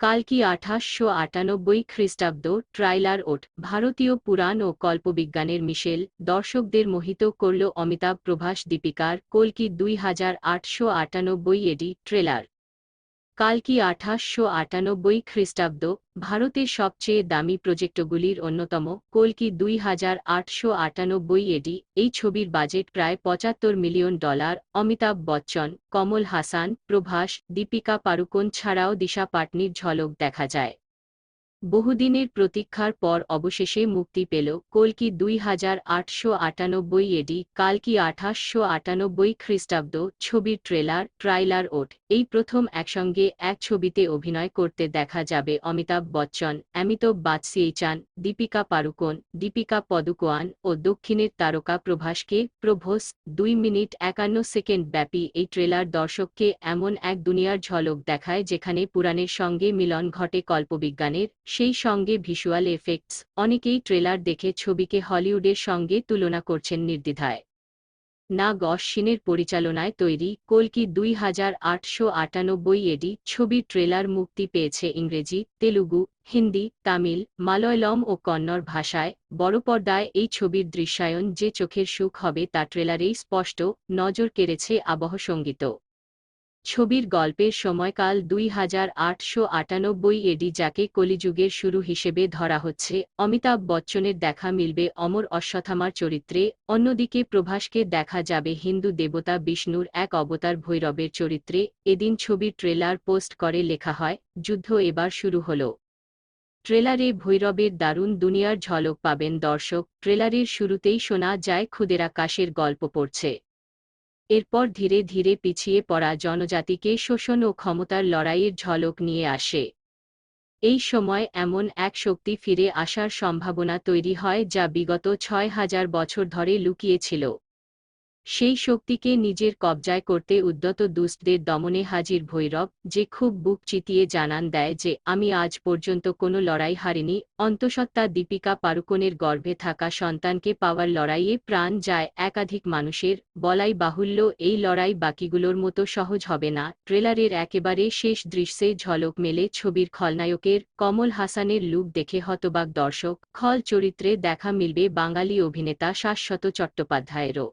কালকি আঠাশশো আটানব্বই খ্রিস্টাব্দ? ট্রাইলার ওট। ভারতীয় পুরাণ ও কল্পবিজ্ঞানের মিশেল দর্শকদের মোহিত করল অমিতাভ প্রভাস দীপিকার। কলকি দুই হাজার আটশো আটানব্বই এডি? ট্রেলার। কালকি আঠাশশো আটানব্বই খ্রিস্টাব্দ, ভারতের সবচেয়ে দামি প্রজেক্টগুলির অন্যতম কলকি দুই হাজার আটশো আটানব্বই এডি, এই ছবির বাজেট প্রায় পঁচাত্তর মিলিয়ন ডলার, অমিতাভ বচ্চন, কমল হাসান, প্রভাস, দীপিকা পাড়ুকোন ছাড়াও দিশা পাটনির ঝলক দেখা যায়। বহুদিনের প্রতীক্ষার পর অবশেষে মুক্তি পেল কলকি দুই হাজার আটশো আটানব্বই এডি, কালকি আঠাশশো আটানব্বই খ্রিস্টাব্দ, ছবির ট্রেলার, ট্রাইলার ওট। এই প্রথম একসঙ্গে এক ছবিতে অভিনয় করতে দেখা যাবে অমিতাভ বচ্চন, অমিতাভ বাৎসিয়েচান দীপিকা পাড়ুকোন, দীপিকা পদুকোয়ান ও দক্ষিণের তারকা প্রভাসকে প্রভোস দুই মিনিট একান্ন সেকেন্ড ব্যাপী এই ট্রেলার দর্শককে এমন এক দুনিয়ার ঝলক দেখায় যেখানে পুরাণের সঙ্গে মিলন ঘটে কল্পবিজ্ঞানের সেই সঙ্গে ভিজুয়াল এফেক্টস, অনেকেই ট্রেলার দেখে ছবিকে হলিউডের সঙ্গে তুলনা করছেন নির্দ্বিধায়। না গশ্বিনের পরিচালনায় তৈরি কলকি দুই হাজার আটশো আটানব্বই এডি ছবির ট্রেলার মুক্তি পেয়েছে ইংরেজি, তেলুগু, হিন্দি, তামিল, মালয়ালম ও কন্নড় ভাষায়। বড় পর্দায় এই ছবির দৃশ্যায়ন যে চোখের সুখ হবে তা ট্রেলারেই স্পষ্ট, নজর কেড়েছে আবহ সংগীত ছবির গল্পের সময়কাল দুই হাজার আটশো আটানব্বই এডি যাকে কলিযুগের শুরু হিসেবে ধরা হচ্ছে, অমিতাভ বচ্চনের দেখা মিলবে অমর অশ্বথামার চরিত্রে, অন্যদিকে প্রভাসকে দেখা যাবে হিন্দু দেবতা বিষ্ণুর এক অবতার ভৈরবের চরিত্রে, এদিন ছবির ট্রেলার পোস্ট করে লেখা হয়, যুদ্ধ এবার শুরু হল। ট্রেলারে ভৈরবের দারুণ দুনিয়ার ঝলক পাবেন দর্শক, ট্রেলারের শুরুতেই শোনা যায় খুদের আকাশের গল্প পড়ছে। এরপর ধীরে ধীরে পিছিয়ে পড়া জনজাতিকে শোষণ ও ক্ষমতার লড়াইয়ের ঝলক নিয়ে আসে। এই সময় এমন এক শক্তি ফিরে আসার সম্ভাবনা তৈরি হয় যা বিগত ছয় হাজার বছর ধরে লুকিয়েছিল। সেই শক্তিকে নিজের কবজায় করতে উদ্যত দুষ্টদের দমনে হাজির ভৈরব, যে খুব বুক চিতিয়ে জানান দেয় যে, আমি আজ পর্যন্ত কোনো লড়াই হারিনি, অন্তঃসত্ত্বা দীপিকা পারুকনের গর্ভে থাকা সন্তানকে পাওয়ার লড়াইয়ে প্রাণ যায় একাধিক মানুষের, বলাই বাহুল্য এই লড়াই বাকিগুলোর মতো সহজ হবে না। ট্রেলারের একেবারে শেষ দৃশ্যে ঝলক মেলে ছবির খলনায়কের, কমল হাসানের লুক দেখে হতবাক দর্শক, খল চরিত্রে দেখা মিলবে বাঙালি অভিনেতা শাশ্বত চট্টোপাধ্যায়েরও।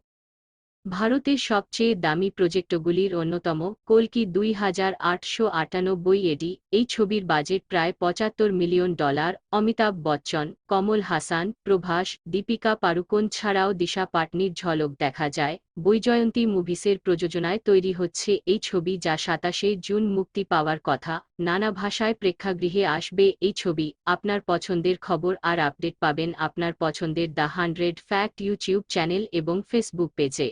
ভারতের সবচেয়ে দামি প্রজেক্টগুলির অন্যতম কলকি দুই হাজার আটশো আটানব্বই এডি। এই ছবির বাজেট প্রায় পঁচাত্তর মিলিয়ন ডলার। অমিতাভ বচ্চন, কমল হাসান, প্রভাস, দীপিকা পাড়ুকোন ছাড়াও দিশা পাটনির ঝলক দেখা যায়। বৈজয়ন্তী মুভিসের প্রযোজনায় তৈরি হচ্ছে এই ছবি যা সাতাশে জুন মুক্তি পাওয়ার কথা। নানা ভাষায় প্রেক্ষাগৃহে আসবে এই ছবি। আপনার পছন্দের খবর আর আপডেট পাবেন আপনার পছন্দের the hundred fact YouTube channel এবং ফেসবুক পেজে।